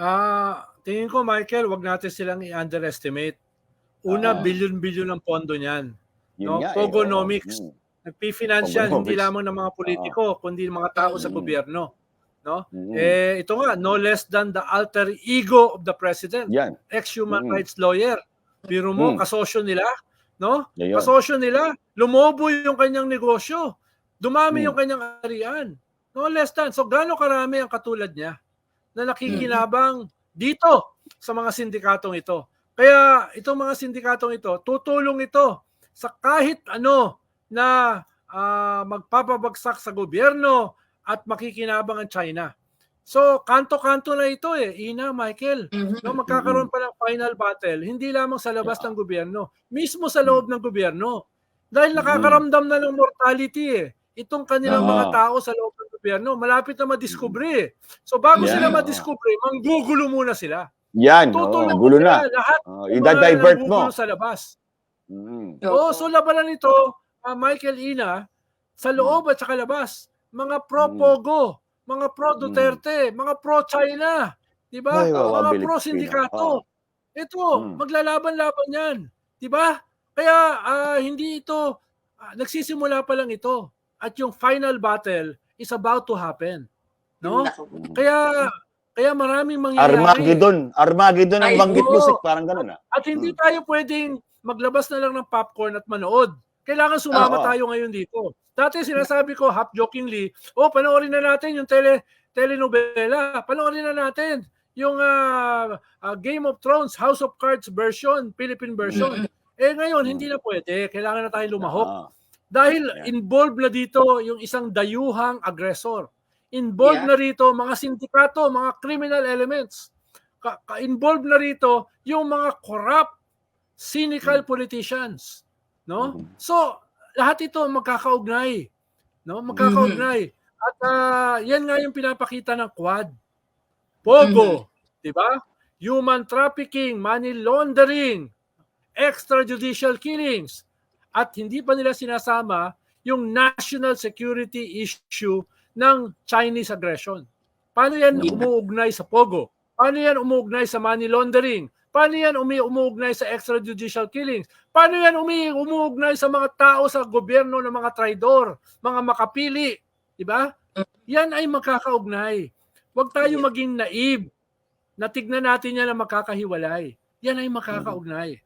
Ah, tingin ko Michael, wag natin silang i-underestimate. Una, Oo. bilyon-bilyon ang pondo niyan. Yun No? nga eh, Pogonomics. oo. Mm. Nagpi-financial hindi Pogonomics. lamang ng mga politiko, kundi ng mga tao sa Mm. gobyerno. No? Mm. Eh ito nga, no less than the alter ego of the president, Yan. ex-human Mm. rights lawyer. Biro mo, Mm. kasosyo nila, no? Yun. Kasosyo nila, lumobo yung kanyang negosyo. Dumami Mm. yung kanyang arian. No less than. So gaano karami ang katulad niya na nakikinabang dito sa mga sindikatong ito. Kaya itong mga sindikatong ito, tutulong ito sa kahit ano na ah, magpapabagsak sa gobyerno at makikinabang ang China. So, kanto-kanto na ito eh. Ina, Michael, Mhm. no, magkakaroon pa ng final battle, hindi lamang sa labas Yeah. ng gobyerno, mismo sa loob ng gobyerno. Dahil nakakaramdam na ng mortality eh. Itong kanilang Yeah. mga tao sa loob ng gobyerno, malapit na madiskubre. So bago Yeah. sila madiskubre, manggugulo muna sila. Yan. Oh, Tutulong gulo na. sila lahat Oh, ida-divert mo. sa labas. Mm. Oo, so labanan ito, ah, Michael Ina, sa loob at sa labas, mga pro-Pogo, mga pro-Duterte, mga pro-China, di ba? Ay, wawa, Mga pro-sindikato. Ito, Mm. maglalaban-laban yan. Di ba? Kaya ah, hindi ito, ah, nagsisimula pa lang ito. At yung final battle is about to happen. No? Kaya kaya maraming mangyayari. Armageddon. Armageddon ang banggit mo. Sik. Parang ganun ah. At hindi Mm. tayo pwedeng maglabas na lang ng popcorn at manood. Kailangan sumama Oo. tayo ngayon dito. Dati sinasabi ko half jokingly, oh panoorin na natin yung tele telenovela. Panoorin na natin yung ah, ah, Game of Thrones House of Cards version, Philippine version. Eh ngayon hindi na pwede. Kailangan na tayo lumahok. Ah. Dahil Yeah. involved na dito yung isang dayuhang agresor. Involved Yeah. na rito mga sindikato, mga criminal elements. Ka- involved na rito yung mga corrupt, cynical politicians. No? Mhm. So, lahat ito magkakaugnay. No? Magkakaugnay. At ah, yan nga yung pinapakita ng Quad. Pogo, 'di ba? Human trafficking, money laundering, extrajudicial killings. At hindi pa nila sinasama yung national security issue ng Chinese aggression. Paano yan umuugnay sa Pogo? Paano yan umuugnay sa money laundering? Paano yan umi umuugnay sa extrajudicial killings? Paano yan umi umuugnay sa mga tao sa gobyerno ng mga traidor, mga makapili? Di ba? Yan ay magkakaugnay. Huwag tayo maging naive na tignan natin yan na magkakahiwalay. Yan ay makakaugnay.